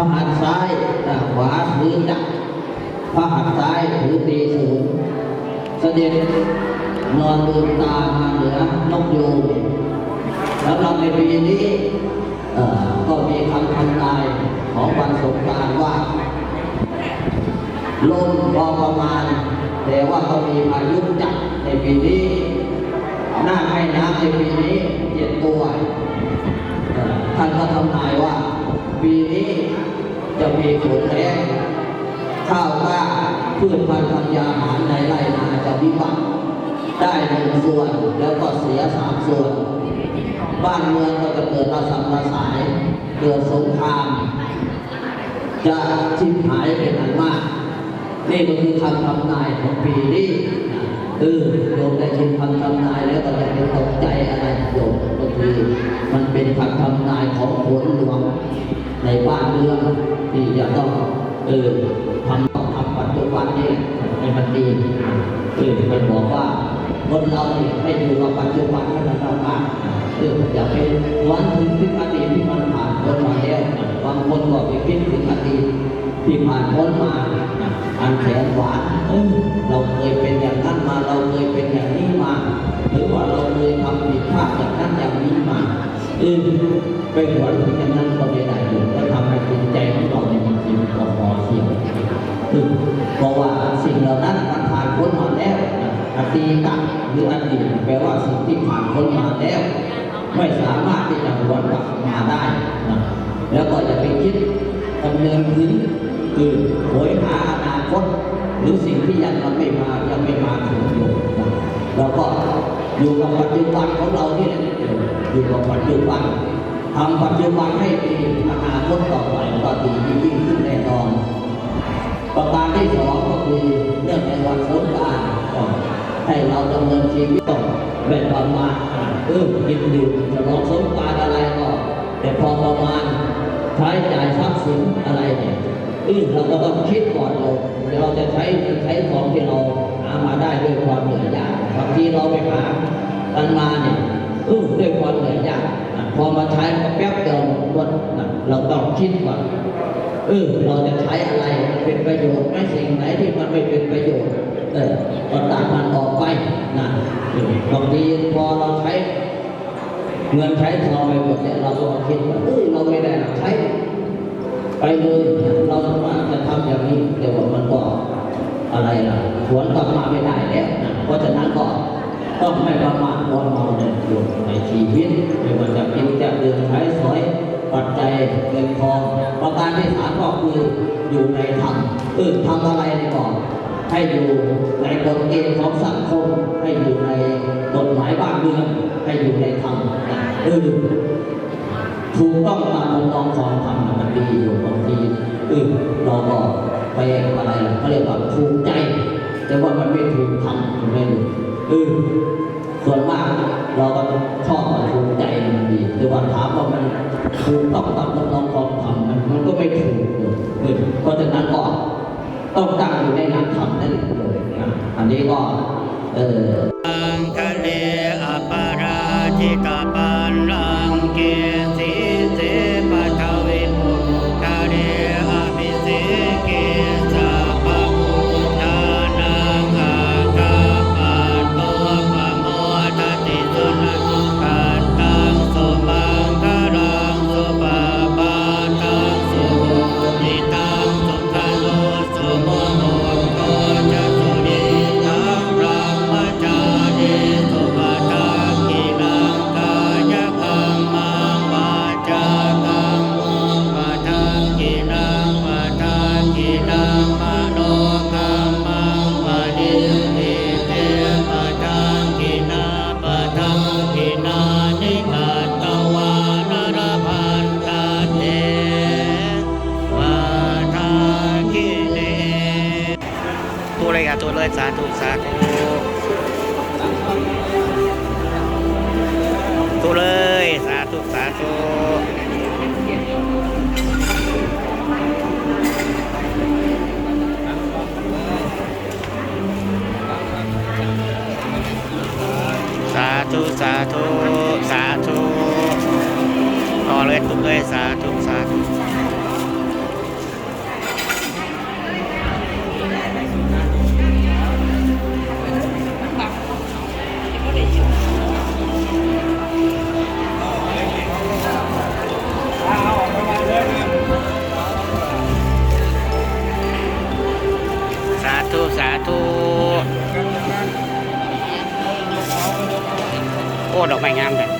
พระหัตถ์ซ้ายอ่าขวาถือจักรพระหัตถ์ซ้ายถือตีสูงเสด็จนอนลืมตามาเหนือนกยูงสำหรับในปีนี้เอ่อก็มีคำทำนายของวันสงกานต์ว่าลมพอประมาณ แต่ว่าก็มีพายุจัดในปีนี้น้าให้น้ำในปีนี้เจ็ดตัว ท่านก็ทำนายว่า ปีนี้จะมีฝนแรงข้าวกล้าพืชพันธุ์ธัญญาหารในไร่นาจะวิบัติได้หนึ่งส่วนแล้วก็เสียสามส่วน บ้านเมืองก็จะเกิดระสำระสายเกิดสงคราม จะชิบหายเป็นอันมาก นี่ก็คือคำทำนายของปีนี้เออโยมได้ยินคำทำนายแล้วก็จะเป็นตกใจอะไรโยมก็คือ คำทำนายของฝนหลวงในบ้านเมืองที่จะต้องเออทำต้องทำปัจจุบันนี้ให้มันดีเออไปบอกว่าคนเราเนี่ยให้อยู่กับปัจจุบันให้มันมากๆเอออย่าไปวันถึงถึงอดีตที่มันผ่านพ้นมาแล้วบางคนก็ไปคิดถึงอดีตที่ผ่านพ้นมาอันแสนหวานเออเราเคยเป็นอย่างนั้นมาเราเคยเป็นอย่างนี้มา เออไปหวนถึงอย่างนั้นก็ไม่ได้เลยแล้วทำให้จิตใจของเราเนี่ยมันกินพอพอเสียเออเพราะว่าสิ่งเหล่านั้นมันผ่านพ้นมาแล้วอดีตหรืออดีตแปลว่าสิ่งที่ผ่านพ้นมาแล้ว ไม่สามารถที่จะหวนกลับมาได้นะแล้วก็จะไปคิดดำเนินถึงคือโหยหาอนาคตหรือสิ่งที่ยังไม่มายังไม่มาอยาก็ อยู่กับปัจจุบันของเราที่นี่ยอยู่กับปัจจุบันทำปัจจุบันให้ดีอนาคตต่อไปก็ดียิ่งขึ้นแน่นอน ประการที่สองก็คือเรื่องในวันสงกานก็ให้เราดำเนินชีวิตต้องไม่ประมาทเออกินดื่มฉลองสงกานต์อะไรก็แต่พอประมาณใช้จ่ายทรัพย์สินอะไรเนี่ยเออเราก็ต้องคิดก่อนเราเราจะใช้ใช้ของที่เรา ความเหนื่อยยากบางทีเราไปหากันมาเนี่ยเออด้วยความเหนื่อยยากพอมาใช้ก็แป๊บเดียวหมดนเราต้องคิดก่อนเออเราจะใช้อะไรมันเป็นประโยชน์ไหม่สิ่งไหนที่มันไม่เป็นประโยชน์ เออก็ตัดมันออกไปนะบางทีพอเราใช้เงินใช้ทองไปหมดเนี่ยเราก็คิดว่าเอ้ยเราไม่ได้ใช้ไปเลยเรา ไม่ได้แล้วนะเพราะฉะนั้นก็ต้องไม่ประมาทมอนเมาในอยู่ในชีวิตไม่ว่าจะกินจะดื่มใช้สอยปัจจัยเงินทองประการที่สามก็คืออยู่ในธรรมเออทำอะไรในก่อนให้อยู่ในกฎเกณฑ์ของสังคม ให้อยู่ในกฎหมายบ้านเมืองให้อยู่ในธรรมเออถูกต้องตามคำนองของธรรมมันดีอยู่บางทีเออเราก็ไปอะไรล่ะเขาเรียกว่าถูกใจ แต่ว่ามันไม่ถูกทำไม่รู้เออส่วนมากเราก็ชอบมาถูกใจมันดีแต่ว่าถามว่ามันถูกต้องตามน้องของธรรมมันมันก็ไม่ถูกเลยเออเพราะฉะนั้นก็ต้องตั้งอยู่ในน้ำธรรมนั่นเองเลยนะอันนี้ก็เออ ยสาธุสาธุสาธุสาธุโอ้ดอกไม้งามเลย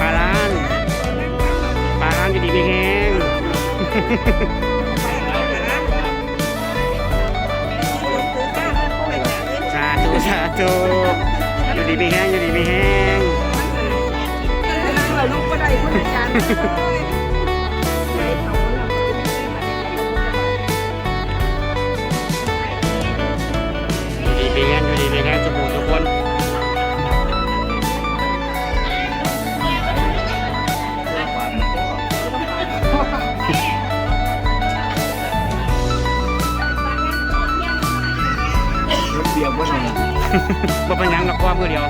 ปลาล้านปลาล้านอยู่ดีไม่แห้งสาธุสาธุอยู่ดีไม่แห้งอยู่ดีไม่แห้งเราลูกก็ได้คนอาจารย์ เบียร์ว่าไงบ่เป็นหยังดอกว่ามือเดียว